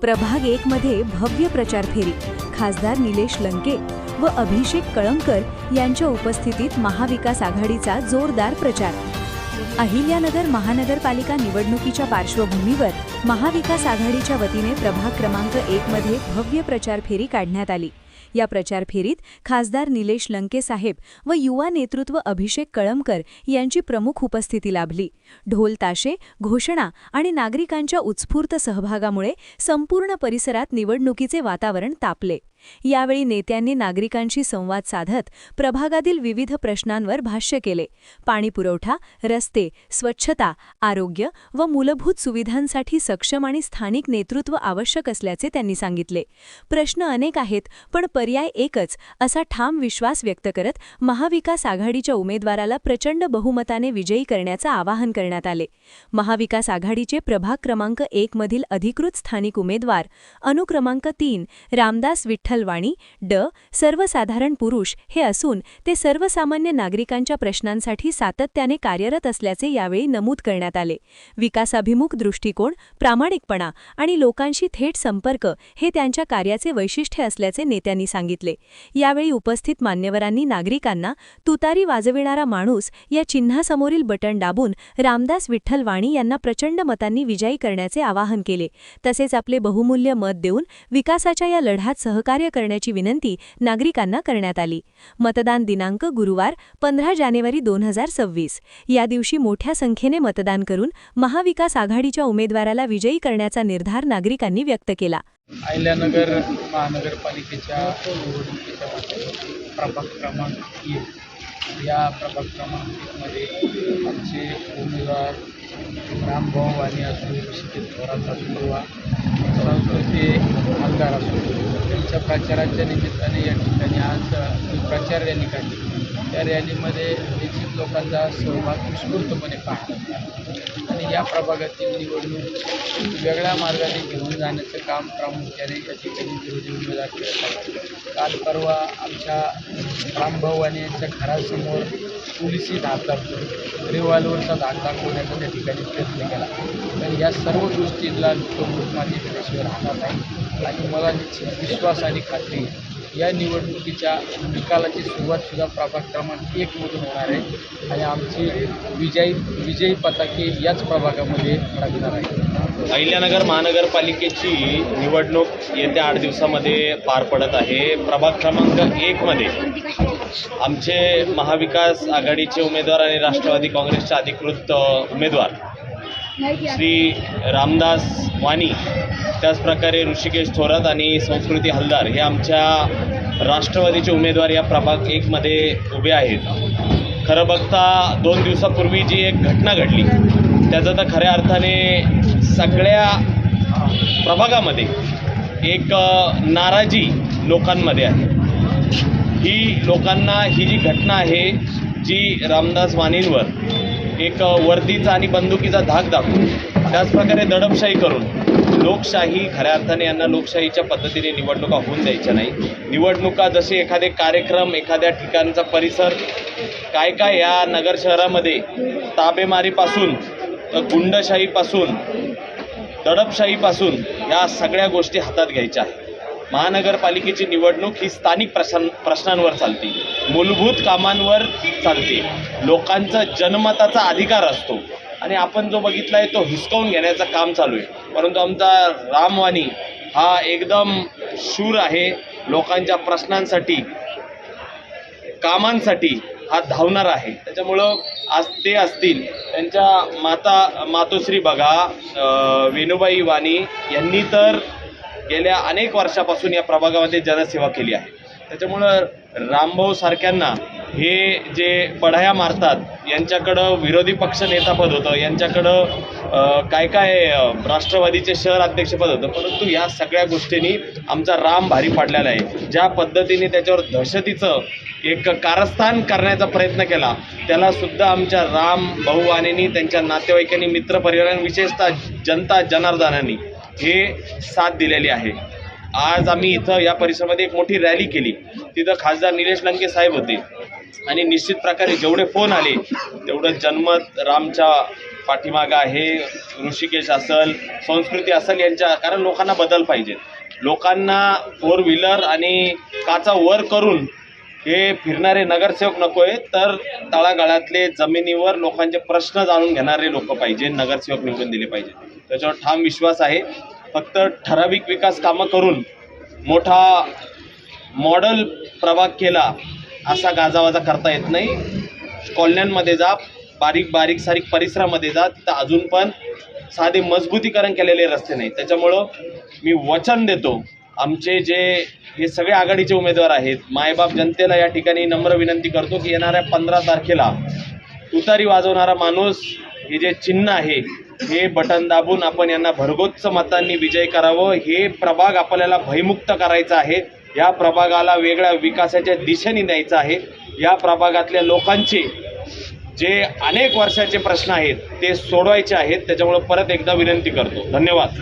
प्रभाग एक मध्ये भव्य प्रचार फेरी. खासदार निलेश लंके व अभिषेक कळमकर यांच्या उपस्थितीत महाविकास आघाडीचा जोरदार प्रचार. अहिल्यानगर महानगरपालिका निवडणुकीच्या पार्श्वभूमीवर महाविकास आघाडीच्या वतीने प्रभाग क्रमांक एक मध्ये भव्य प्रचार फेरी काढण्यात आली. या प्रचार फेरीत खासदार निलेश लंके साहेब व युवा नेतृत्व अभिषेक कळमकर यांची प्रमुख उपस्थिती लाभली. ढोल ताशे घोषणा आणि नागरिकांच्या उत्स्फूर्त सहभागामुळे संपूर्ण परिसरात निवडणुकीचे वातावरण तापले. यावेळी नेत्यांनी नागरिकांशी संवाद साधत प्रभागातील विविध प्रश्नांवर भाष्य केले. पाणीपुरवठा रस्ते स्वच्छता आरोग्य व मूलभूत सुविधांसाठी सक्षम आणि स्थानिक नेतृत्व आवश्यक असल्याचे त्यांनी सांगितले. प्रश्न अनेक आहेत पण पर्याय एकच असा ठाम विश्वास व्यक्त करत महाविकास आघाडीच्या उमेदवाराला प्रचंड बहुमताने विजयी करण्याचं आवाहन करण्यात आले. महाविकास आघाडीचे प्रभाग क्रमांक एक मधील अधिकृत स्थानिक उमेदवार अनुक्रमांक तीन रामदास विठ्ठलवाणी ड सर्वसाधारण पुरुष हे असून ते सर्वसामान्य नागरिकांच्या प्रश्नांसाठी सातत्याने कार्यरत असल्याचे यावेळी नमूद करण्यात आले. विकासाभिमुख दृष्टिकोन प्रामाणिकपणा आणि लोकांशी थेट संपर्क हे त्यांच्या कार्याचे वैशिष्ट्य असल्याचे नेत्यांनी सांगितले. यावेळी उपस्थित मान्यवरांनी नागरिकांना तुतारी वाजविणारा माणूस या चिन्हासमोरील बटन दाबून रामदास विठ्ठल वाणी यांना प्रचंड मतांनी विजयी करण्याचे आवाहन केले. तसेच आपले बहुमूल्य मत देऊन विकासाच्या या लढ्यात सहकार्य सहकार्य करण्याची विनंती नागरिकांना करण्यात आली. मतदान दिनांक गुरुवार पंधरा जानेवारी दोन हजार सव्वीस. या दिवशी मोठ्या संख्येने मतदान करून महाविकास आघाडीच्या उमेदवाराला विजयी करण्याचा निर्धार नागरिकांनी व्यक्त केला. अहिल्यानगर महानगरपालिकेच्या प्रभाग क्रमांक एक या प्रभाग क्रमांकमध्ये आमचे उमेदवार रामभाऊ आणि असो ऋषिकेश थोरात असो संस्थेचे आमदार असो त्यांच्या प्रचाराच्या निमित्ताने या ठिकाणी आज प्रचार रॅली काढली. त्या रॅलीमध्ये निश्चित लोकांचा सहभाग उत्स्फूर्तपणे पाहण्यात आणि या प्रभागातील निवडणूक वेगळ्या मार्गाने घेऊन जाण्याचं काम प्रामुख्याने या ठिकाणी विरोधी उमेदवार करत आहेत. काल परवा आमच्या रामभाऊ आणि यांच्या घरासमोर पोलिसी धाक दाखवून रिव्हॉल्वरचा धाक दाखवण्याचा त्या ठिकाणी प्रयत्न केला. तर या सर्व गोष्टींना लोक माझी केल्याशिवाय राहणार नाही. आणि मला निश्चित विश्वास आणि खात्री या निवडणुकीच्या निकालाची सुरुवातसुद्धा प्रभाग क्रमांक एकमधून होणार आहे. आणि आमची विजयी विजयी पताके याच प्रभागामध्ये लागणार आहे अहिल्यानगर महानगरपालिकेची निवडणूक येत्या आठ दिवसामध्ये पार पडत आहे. प्रभाग क्रमांक एकमध्ये आमचे महाविकास आघाडीचे उमेदवार आणि राष्ट्रवादी काँग्रेसचे अधिकृत उमेदवार. श्री रामदास वाणी त्याचप्रकारे ऋषिकेश थोरात आणि संस्कृती हलदार हे आमच्या राष्ट्रवादीचे उमेदवार या प्रभाग एकमध्ये उभे आहेत. खरं बघता दोन दिवसापूर्वी जी एक घटना घडली त्याचा तर खऱ्या अर्थाने सगळ्या प्रभागामध्ये एक नाराजी लोकांमध्ये आहे. लोकांना ही जी घटना आहे जी रामदास वाणींवर एक वर्दीचा आणि बंदुकीचा धाक दाखवून त्याचप्रकारे दडपशाही करून लोकशाही खऱ्या अर्थाने यांना लोकशाहीच्या पद्धतीने निवडणुका होऊन द्यायच्या नाही. निवडणुका जसे एखादे कार्यक्रम एखाद्या ठिकाणचा परिसर काय काय या नगर शहरामध्ये ताबेमारीपासून गुंडशाहीपासून दडपशाहीपासून या सगळ्या गोष्टी हातात घ्यायच्या आहेत. महानगरपालिकेची निवडणूक ही स्थानिक प्रश्न प्रश्नांवर चालते. मूलभूत कामांवर चालते. लोकांचा जनमताचा अधिकार असतो. आणि आपण जो बघितला आहे तो हिसकावून घेण्याचं काम चालू आहे. परंतु आमचा रामवाणी हा एकदम शूर आहे. लोकांच्या प्रश्नांसाठी कामांसाठी हा धावणार आहे. त्याच्यामुळं आज ते असतील त्यांच्या माता मातोश्री बघा वेणुबाई वाणी यांनी तर गेल्या अनेक वर्षापासून या प्रभागामध्ये जनसेवा केली आहे. त्याच्यामुळं रामभाऊ सारख्यांना हे जे पढाया मारतात यांच्याकडं विरोधी पक्ष नेतापद होतं यांच्याकडं काय काय राष्ट्रवादीचे शहर अध्यक्षपद होतं परंतु या सगळ्या गोष्टींनी आमचा राम भारी पाडलेला आहे. ज्या पद्धतीने त्याच्यावर दहशतीचं एक कारस्थान करण्याचा प्रयत्न केला त्याला सुद्धा आमच्या राम भाऊ वाणींनी त्यांच्या नातेवाईकांनी मित्रपरिवारांनी विशेषतः जनता जनार्दनांनी हे साथ दिलेली आहे. आज आम्ही इथं या परिसरामध्ये एक मोठी रॅली केली. तिथं खासदार निलेश लंके साहेब होते. आणि निश्चित प्रकारे जेवढे फोन आले तेवढं जन्मत रामच्या पाठीमागं आहे. ऋषिकेश असल संस्कृती असल यांच्या कारण लोकांना बदल पाहिजे लोकांना फोर व्हीलर आणि काचा वर करून हे फिरणारे नगरसेवक नको आहे तर तळागाळातले जमिनीवर लोकांचे प्रश्न जाणून घेणारे लोक पाहिजे नगरसेवक निवडून दिले पाहिजे. त्याच्यावर ठाम विश्वास आहे. फक्त ठराविक विकास कामं करून मोठा मॉडल प्रभाग केला असा गाजावाजा करता येत नाही. कॉलन्यांमध्ये जा बारीक बारीक सारीक परिसरामध्ये जा तिथं अजून पण साधे मजबूतीकरण केलेले रस्ते नाही. त्याच्यामुळं मी वचन देतो आमचे जे हे सगळे आघाडीचे उमेदवार आहेत मायबाप जनतेला या ठिकाणी नम्र विनंती करतो की येणाऱ्या पंधरा तारखेला तुतारी वाजवणारा माणूस हे जे चिन्ह आहे हे बटन दाबून आपण यांना भरगोच्च मतांनी विजय करावं हे प्रभाग आपल्याला भयमुक्त करायचा आहे. या प्रभागाला वेगळ्या विकासाच्या दिशेने न्यायचं आहे. या प्रभागातल्या लोकांचे जे अनेक वर्षाचे प्रश्न आहेत ते सोडवायचे आहेत. त्याच्यामुळे परत एकदा विनंती करतो. धन्यवाद.